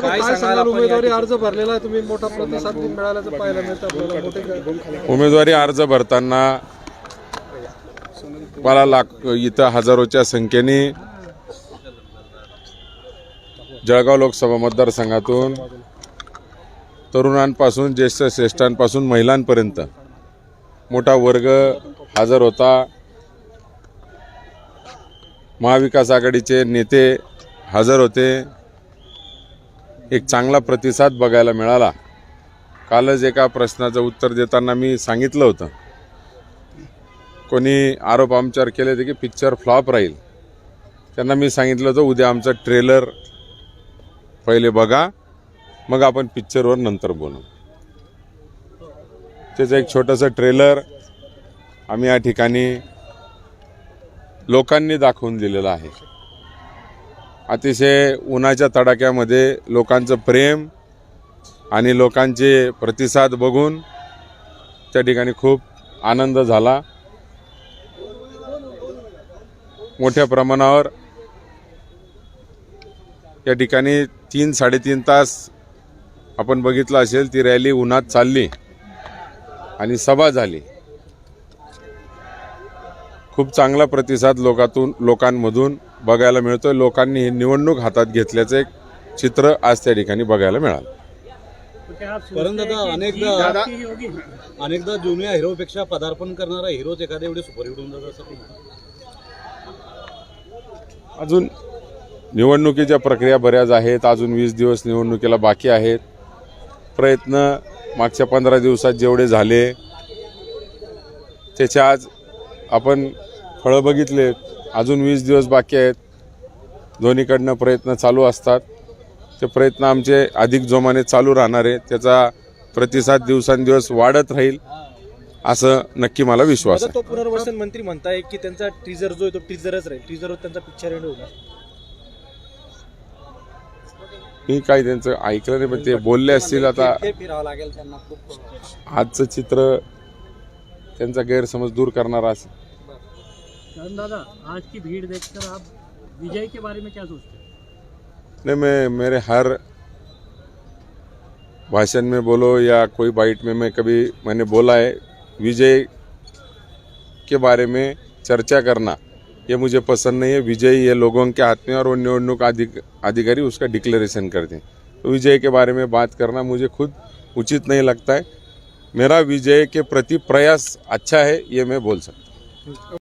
काय सांगाल उमेदवारी अर्ज भरलेला आहे तुम्ही मोठा प्रतिसाद मिळाल्याचं पाहायला मिळतं आपल्याला मोठे उमेदवारी अर्ज भरताना मला लाख इथं हजारोच्या संख्येने जळगाव लोकसभा मतदारसंघातून तरुणांपासून ज्येष्ठ श्रेष्ठांपासून महिलांपर्यंत मोठा वर्ग हजर होता. महाविकास आघाडीचे नेते हजर होते. एक चांगला प्रतिसाद बघायला मिळाला. कालच एका प्रश्नाचं उत्तर देताना मी सांगितलं होतं. कोणी आरोप आमच्यावर केले होते की पिक्चर फ्लॉप राहील. त्यांना मी सांगितलं होतं उद्या आमचं ट्रेलर पहिले बघा मग आपण पिक्चरवर नंतर बोलू. त्याचं एक छोटंसं ट्रेलर आम्ही या ठिकाणी लोकांनी दाखवून दिलेलं आहे. अतिशय उन्हाच्या तडाख्यामध्ये लोकांचं प्रेम आणि लोकांचे प्रतिसाद बघून त्या ठिकाणी खूप आनंद झाला. मोठ्या प्रमाणावर या ठिकाणी तीन साडेतीन तास आपण बघितलं असेल ती रॅली उन्हात चालली आणि सभा झाली. खूप चांगला प्रतिसाद लोकातून लोकांमधून बघायला मिळतोय. लोकांनी ही निवडणूक हातात घेतल्याचं एक चित्र आज त्या ठिकाणी बघायला मिळालं. परंतु अनेकदा अनेकदा जुन्या हिरोपेक्षा पदार्पण करणारा हिरोच एखाद्या एवढे सुपरहिट होऊन असं. अजून निवडणुकीच्या प्रक्रिया बऱ्याच आहेत. अजून वीस दिवस निवडणुकीला बाकी आहेत. प्रयत्न मागच्या पंधरा दिवसात जेवढे झाले त्याचे आज आपण फळं बघितले अजून वीस दिवस बाकी आहेत. दोन्हीकडनं प्रयत्न चालू असतात. ते प्रयत्न आमचे अधिक जोमाने चालू राहणार आहे. त्याचा प्रतिसाद दिवसांदिवस वाढत राहील असं नक्की मला विश्वास आहे. तो पुनर्वसन मंत्री म्हणताय की त्यांचा टीजर जो आहे तो टीजरच राहील. टीजरवर त्यांचा पिक्चर एंड होणार. मी काही त्यांचं ऐकलं नाही पण ते बोलले असतील आता. ते फिरावं लागेल त्यांना खूप. आजचं चित्र त्यांचा गैरसमज दूर करणारा असेल. करण दादा, आज की भीड़ देखकर आप विजय के बारे में क्या सोचते हैं? नहीं, मैं, मेरे हर भाषण में बोलो या कोई बाइट में मैं कभी मैंने बोला है, विजय के बारे में चर्चा करना, ये मुझे पसंद नहीं है। विजय ये लोगों के हाथ में और वो निवडणूक अधिक, अधिकारी उसका डिक्लेरेशन करते हैं। तो विजय के बारे में बात करना मुझे खुद उचित नहीं लगता है। मेरा विजय के प्रति प्रयास अच्छा है, ये मैं बोल सकता हूँ।